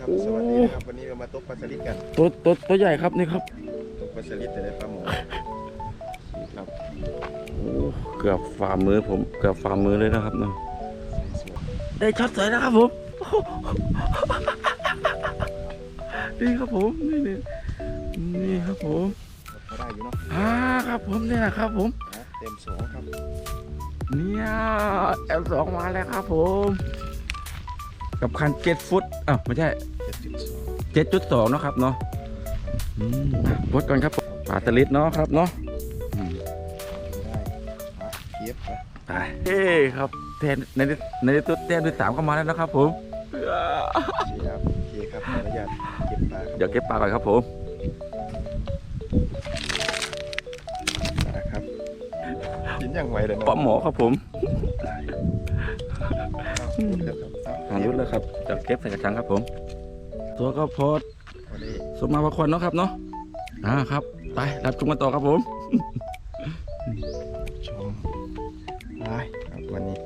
ครับสวัสดีนะครับวันนี้เรามาตกปลาสลิดกันตัวตัวตัวใหญ่ครับนี่ครับตกปลาสลิดแต่ได้ปลาหมอครับโอ้เกือบฝ่ามือผมเกือบฝ่ามือเลยนะครับเนาะสวยได้ช็อตสวยแล้วครับผมนี่ครับผมนี่นี่นี่ครับผมๆพอได้อยู่เนาะอ่าครับผมเนี่ยนะครับผมนะเต็มสองครับ เนี่ยเอลสองมาแล้วครับผม กับคันเจ็ดฟุตอะไม่ใช่เจ็ดจุดสองเจ็ดจุดสองเนาะครับเนาะอืมอะพดก่อนครับปลาสลิดเนาะครับเนาะอืมได้ปลาเทียบนะไปเฮ้ครับแทนในที่ในที่ตัวแทนที่สามก็มาแล้วนะครับผมโอเคครับโอเคครับขออนุญาตเก็บปลาครับเดี๋ยวเก็บปลาก่อนครับผมนะครับกินอย่างไวเลยเนาะปอมหมอครับผมเอาหมดแล้วครับเอาหารุดแล้วครับเดี๋ยวเก็บใส่กระชังครับผม ตัวก็พอดพอดีสมมาประควันเนาะครับเนาะอ่าครับ ไปรับชมกันต่อครับผม ชมไปครับวันนี้